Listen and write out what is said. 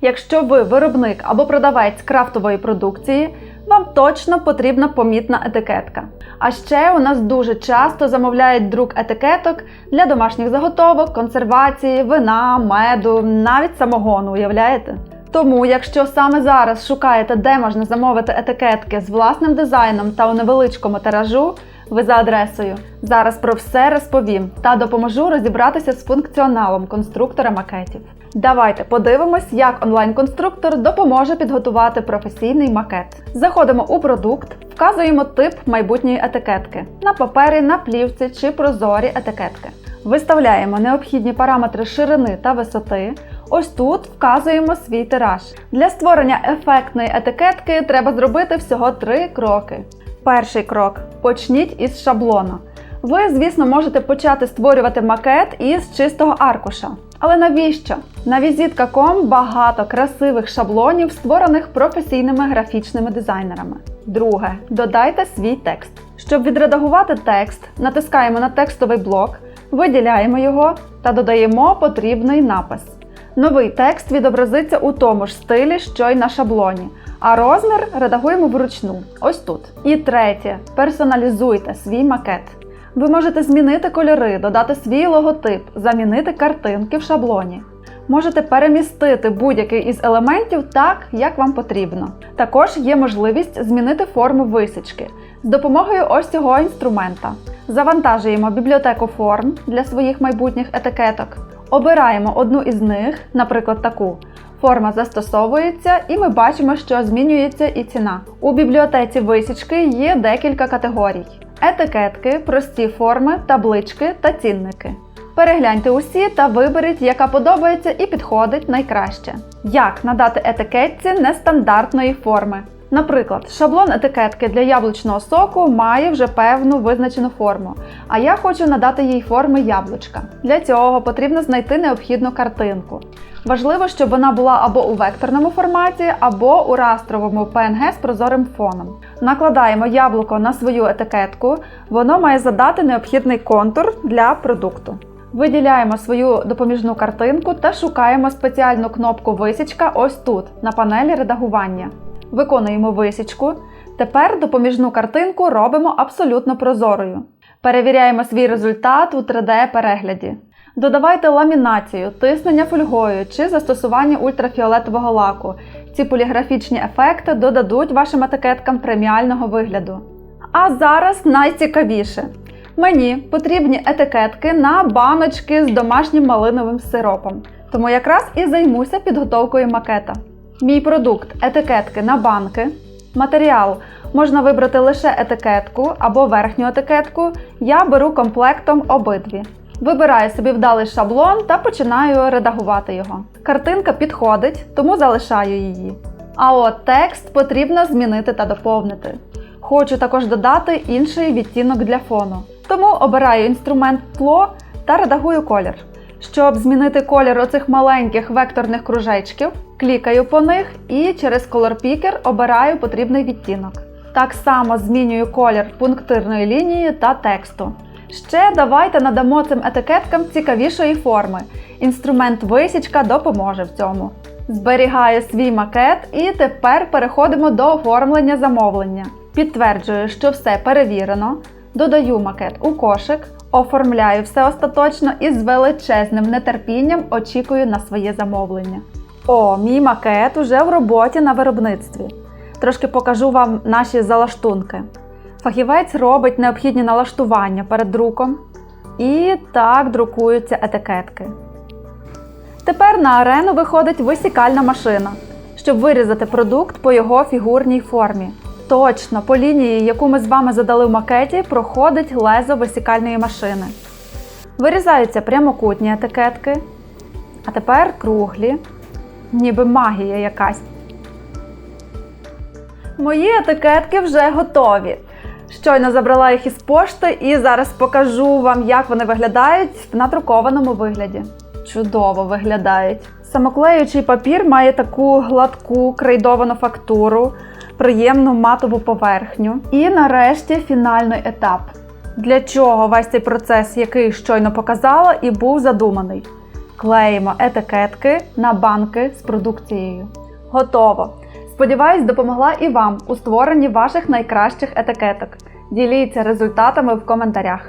Якщо ви виробник або продавець крафтової продукції, вам точно потрібна помітна етикетка. А ще у нас дуже часто замовляють друк етикеток для домашніх заготовок, консервації, вина, меду, навіть самогону, уявляєте? Тому, якщо саме зараз шукаєте, де можна замовити етикетки з власним дизайном та у невеличкому тиражу, ви за адресою. Зараз про все розповім та допоможу розібратися з функціоналом конструктора макетів. Давайте подивимось, як онлайн-конструктор допоможе підготувати професійний макет. Заходимо у продукт, вказуємо тип майбутньої етикетки на папері, на плівці чи прозорі етикетки. Виставляємо необхідні параметри ширини та висоти. Ось тут вказуємо свій тираж. Для створення ефектної етикетки треба зробити всього три кроки. Перший крок почніть із шаблона. Ви, звісно, можете почати створювати макет із чистого аркуша. Але навіщо? На візитка.com багато красивих шаблонів, створених професійними графічними дизайнерами. Друге, додайте свій текст. Щоб відредагувати текст, натискаємо на текстовий блок, виділяємо його та додаємо потрібний напис. Новий текст відобразиться у тому ж стилі, що й на шаблоні, а розмір редагуємо вручну. Ось тут. І третє, персоналізуйте свій макет. Ви можете змінити кольори, додати свій логотип, замінити картинки в шаблоні. Можете перемістити будь-який із елементів так, як вам потрібно. Також є можливість змінити форму висічки з допомогою ось цього інструмента. Завантажуємо бібліотеку форм для своїх майбутніх етикеток. Обираємо одну із них, наприклад, таку. Форма застосовується, і ми бачимо, що змінюється і ціна. У бібліотеці висічки є декілька категорій: етикетки, прості форми, таблички та цінники. Перегляньте усі та виберіть, яка подобається і підходить найкраще. Як надати етикетці нестандартної форми. Наприклад, шаблон етикетки для яблучного соку має вже певну визначену форму, а я хочу надати їй форми яблучка. Для цього потрібно знайти необхідну картинку. Важливо, щоб вона була або у векторному форматі, або у растровому PNG з прозорим фоном. Накладаємо яблуко на свою етикетку, воно має задати необхідний контур для продукту. Виділяємо свою допоміжну картинку та шукаємо спеціальну кнопку Висічка ось тут, на панелі редагування. Виконуємо висічку. Тепер допоміжну картинку робимо абсолютно прозорою. Перевіряємо свій результат у 3D-перегляді. Додавайте ламінацію, тиснення фольгою чи застосування ультрафіолетового лаку. Ці поліграфічні ефекти додадуть вашим етикеткам преміального вигляду. А зараз найцікавіше. Мені потрібні етикетки на баночки з домашнім малиновим сиропом. Тому якраз і займуся підготовкою макета. Мій продукт етикетки на банки. Матеріал можна вибрати лише етикетку або верхню етикетку. Я беру комплектом обидві. Вибираю собі вдалий шаблон та починаю редагувати його. Картинка підходить, тому залишаю її. А от текст потрібно змінити та доповнити. Хочу також додати інший відтінок для фону. Тому обираю інструмент тло та редагую колір. Щоб змінити колір оцих маленьких векторних кружечків, клікаю по них і через Color Picker обираю потрібний відтінок. Так само змінюю колір пунктирної лінії та тексту. Ще давайте надамо цим етикеткам цікавішої форми. Інструмент висічка допоможе в цьому. Зберігаю свій макет і тепер переходимо до оформлення замовлення. Підтверджую, що все перевірено. Додаю макет у кошик, оформляю все остаточно і з величезним нетерпінням очікую на своє замовлення. О, мій макет уже в роботі на виробництві. Трошки покажу вам наші залаштунки. Фахівець робить необхідні налаштування перед друком. І так друкуються етикетки. Тепер на арену виходить висікальна машина, щоб вирізати продукт по його фігурній формі. Точно по лінії, яку ми з вами задали в макеті, проходить лезо висікальної машини. Вирізаються прямокутні етикетки. А тепер круглі, ніби магія якась. Мої етикетки вже готові. Щойно забрала їх із пошти і зараз покажу вам, як вони виглядають в надрукованому вигляді. Чудово виглядають. Самоклеючий папір має таку гладку крейдовану фактуру, приємну матову поверхню. І нарешті фінальний етап. Для чого весь цей процес, який щойно показала, і був задуманий. Клеїмо етикетки на банки з продукцією. Готово! Сподіваюсь, допомогла і вам у створенні ваших найкращих етикеток. Діліться результатами в коментарях.